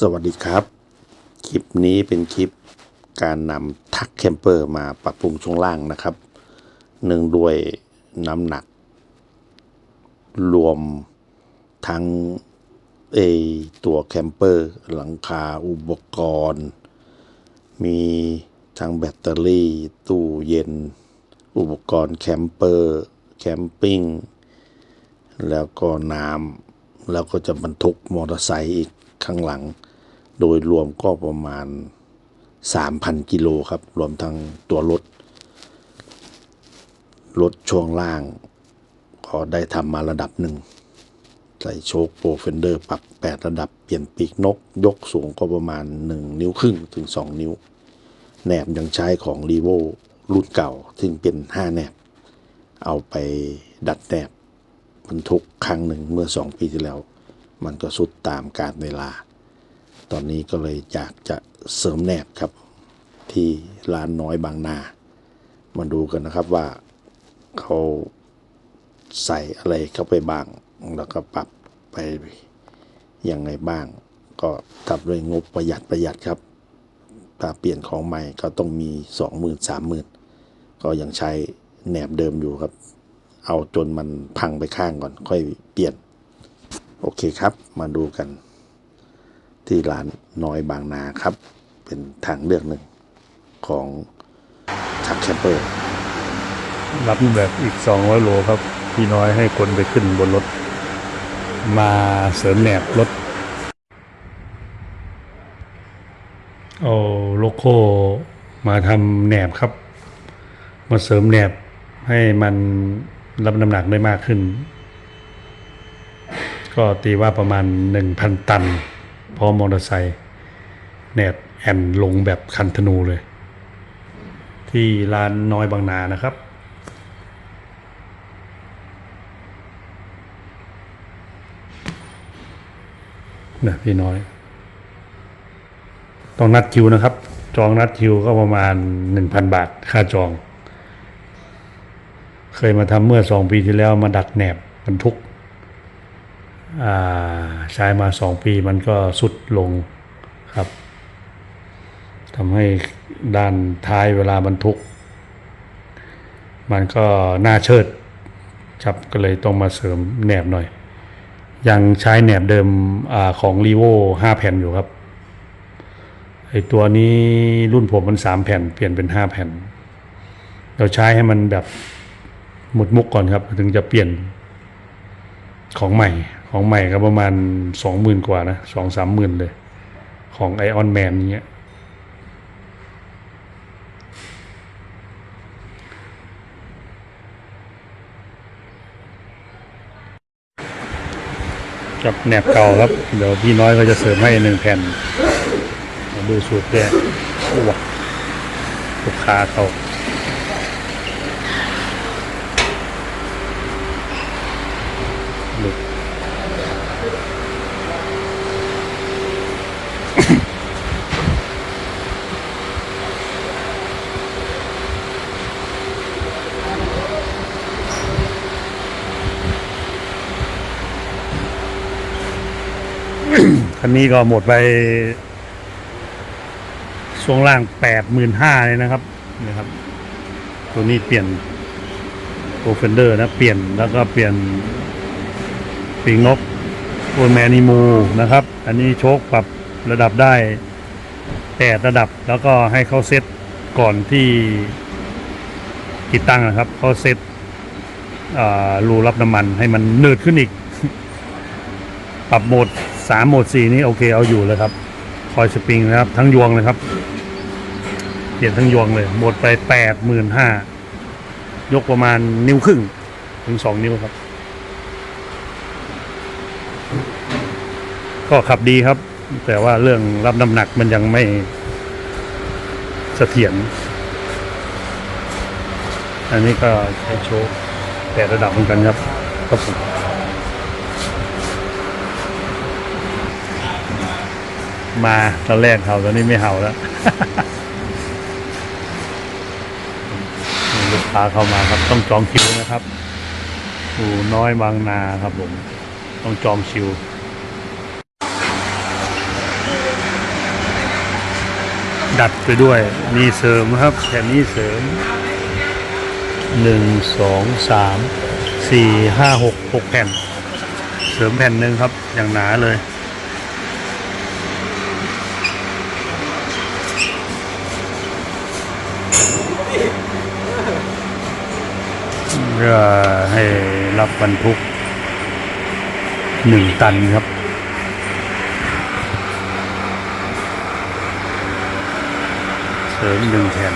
สวัสดีครับ คลิปนี้เป็นคลิปการนำทักแคมเปอร์มาปรับปรุงช่วงล่างนะครับเนื่งด้วยน้ำหนัก รวมทั้งเอตัวแคมเปอร์หลังคาอุปกรณ์ มีทั้งแบตเตอรี่ ตู้เย็น อุปกรณ์แคมเปอร์แคมปิ้ง แล้วก็น้ำแล้วก็จะบรรทุกมอเตอร์ไซค์อีก ข้างหลัง โดยรวมก็ประมาณ 3,000 กิโลครับ รวมทั้งตัวรถ รถช่วงล่าง ก็ได้ทำมาระดับหนึ่ง ใส่โชคโปรเฟนเดอร์ปรับ 8 ระดับ เปลี่ยนปีกนก ยกสูงก็ประมาณ 1 นิ้วครึ่งถึง 2 นิ้ว แหนบยังใช้ของรีโวรุ่นเก่า ซึ่งเป็น 5 แหนบ เอาไปดัดแหนบบรรทุกครั้งหนึ่งเมื่อ 2 ปีที่แล้ว มันก็สุดตามการเวลา ตอนนี้ก็เลยอยากจะเสริมแหนบครับ ที่ร้านน้อยบางนา มาดูกันนะครับว่าเขาใส่อะไรเข้าไปบ้าง แล้วก็ปรับไปยังไงบ้าง ก็ทำด้วยงบประหยัดประหยัดครับถ้าเปลี่ยนของใหม่ก็ต้องมีสองหมื่นสามหมื่นก็ยังใช้แหนบเดิมอยู่ครับ เอาจนมันพังไปข้างก่อน ค่อยเปลี่ยน โอเคครับ มาดูกัน ที่ร้านน้อยบางนาครับ เป็นทางเลือกหนึ่งของทักแคมเปอร์รับแบบอีก 200 โลครับ พี่น้อยให้คนไปขึ้นบนรถ มาเสริมแหนบรถเอาโลโก้มาทำแหนบครับ มาเสริมแหนบให้มันรับน้ำหนักได้มากขึ้น ก็ตีว่าประมาณ 1,000 ตันพอมอเตอร์ไซค์แหนบแอนลงแบบคันธนูเลย ที่ร้านน้อยบางนานะครับนะพี่น้อย ต้องนัดคิวนะครับ จองนัดคิวก็ประมาณหนึ่งพันบาท ค่าจอง เคยมาทำเมื่อสองปีที่แล้วมาดักแหนบบรรทุก ใช้มาสองปีมันก็สุดลงครับทำให้ด้านท้ายเวลาบรรทุก มันก็น่าเชิดครับก็เลยต้องมาเสริมแหนบหน่อย ยังใช้แหนบเดิมอของรีโวห้าแผ่นอยู่ครับไอตัวนี้รุ่นผมมันสามแผ่น เปลี่ยนเป็นห้าแผ่น เราใช้ให้มันแบบหมดมุกก่อนครับ ถึงจะเปลี่ยนของใหม่ ของใหม่ก็ประมาณสองหมื่นกว่านะสองสามหมื่นเลย ของไอออนแมนเงี้ยกับแหนบเก่าครับ เดี๋ยวพี่น้อยก็จะเสริมให้หนึ่งแผ่น ดูสูตรแกโอ้วะลูกค้าเขา คันนี้ก็หมดไปช่วงล่างแปดหมื่นห้าเลยนะครับนะครับ ตัวนี้เปลี่ยนโปรเฟนเดอร์นะ เปลี่ยนแล้วก็เปลี่ยนปีกนกโอนแมนิมูนะครับ อันนี้โชคปรับระดับได้แปดระดับแล้วก็ให้เขาเซตก่อนที่ติดตั้งนะครับเขาเซตอ่ารูรับน้ำมันให้มันเนืดขึ้นอีก ปรับโหมด สามโหมดสี่นี้โอเคเอาอยู่เลยครับ คอยสปริงนะครับ ทั้งยวงเลยครับ เปลี่ยนทั้งยวงเลย หมดไปแปดหมื่นห้ายกประมาณนิ้วครึ่ง ถึงสองนิ้วครับ ก็ขับดีครับ แต่ว่าเรื่องรับน้ำหนักมันยังไม่เสถียรอันนี้ก็ใช้โชว์แต่ระดับเหมือนกันครับครับผม มาตอนแรกเห่าตอนนี้ไม่เห่าแล้วลูกค้าเข้ามาครับ ต้องจองคิวนะครับอูน้อยบางนาครับผม ต้องจองคิวดัดไปด้วยนี่เสริมครับแผ่นนี้เสริมหนึ่งสองสามสี่ห้าหกหกแผ่น เสริมแผ่นหนึ่งครับ อย่างหนาเลย เพื่อให้รับบรรทุกหนึ่งตันครับ เสริมหนึ่งแผ่น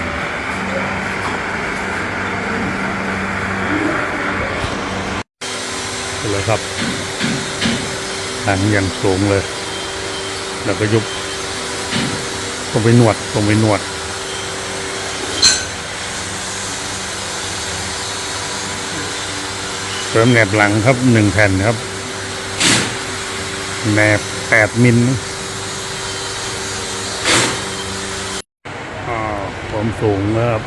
เลยครับหนังอย่างสูงเลย แล้วก็ยุบต้องไปนวดต้องไปนวด เส ริมแหนบหลังครับหนึ่งแผ่นครับแหนบแปดมิลอ่าความสูงนะครับ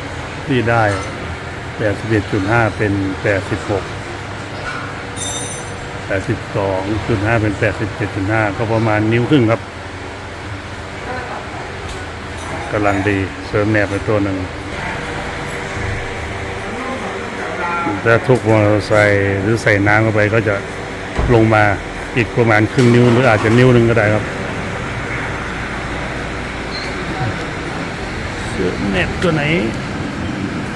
ที่ได้แปดสิบเอ็ดจุดห้าเป็นแปดสิบหกแปดสิบสองจุดห้าเป็นแปดสิบเจ็ดจุดห้าก็ประมาณนิ้วครึ่งครับกำลังดีเสริมแหนบไปตัวหนึ่ง ถ้าทุกมอเตอร์ไซค์หรือใส่น้ำเข้าไปก็จะลงมาอีกประมาณครึ่งนิ้วหรืออาจจะนิ้วหนึ่งก็ได้ครับเสือเน็ตตัวไหน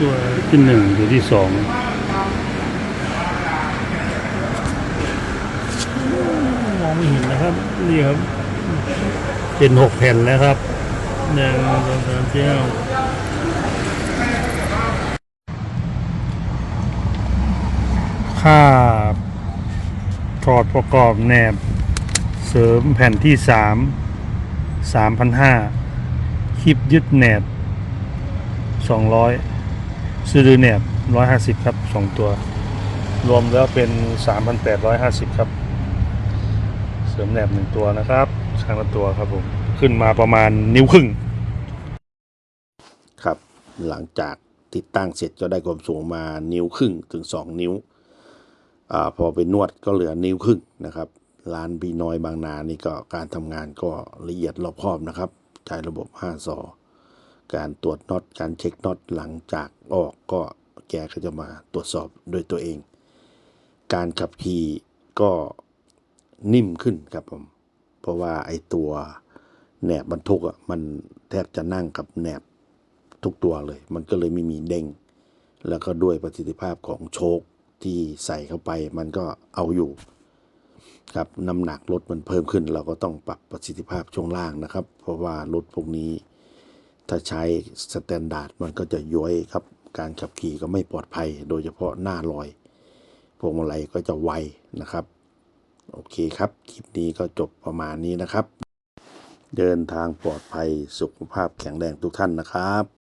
ตัวที่หนึ่งตัวที่สองมองไม่เห็นนะครับ นี่ครับ เป็นหกแผ่นแล้วครับหนึ่งสองสามสี่ห้า ค่าถอดประกอบแหนบ เสริมแผ่นที่สามสามพันห้าคลิปยึดแหนบสองร้อยซื้อแหนบร้อยห้าสิบครับสองตัว รวมแล้วเป็นสามพันแปดร้อยห้าสิบครับ เสริมแหนบหนึ่งตัวนะครับข้างละตัวครับผม ขึ้นมาประมาณนิ้วครึ่ง ครับ หลังจากติดตั้งเสร็จก็ได้ความสูงมานิ้วครึ่งถึง2นิ้ว อพอไปนวดก็เหลือนิ้วครึ่งนะครับ ร้านบีน้อยบางนานี่ก็การทำงานก็ละเอียดรอบคอบนะครับ ใช้ระบบ5ซอการตรวจน็อตการเช็คน็อตหลังจากออกก็แกก็จะมาตรวจสอบด้วยตัวเอง การขับขี่ก็นิ่มขึ้นครับผมเพราะว่าไอตัวแหนบบรรทุกอะมันแทบจะนั่งกับแหนบทุกตัวเลย มันก็เลยไม่มีเด้งแล้วก็ด้วยประสิทธิภาพของโชค ที่ใส่เข้าไปมันก็เอาอยู่ครับน้ำหนักรถมันเพิ่มขึ้น เราก็ต้องปรับประสิทธิภาพช่วงล่างนะครับ เพราะว่ารถพวกนี้ ถ้าใช้สแตนดาร์ดมันก็จะย้อยครับ การขับขี่ก็ไม่ปลอดภัย โดยเฉพาะหน้าลอยพวงมาลัยก็จะไวนะครับ โอเคครับ คลิปนี้ก็จบประมาณนี้นะครับ เดินทางปลอดภัยสุขภาพแข็งแรงทุกท่านนะครับ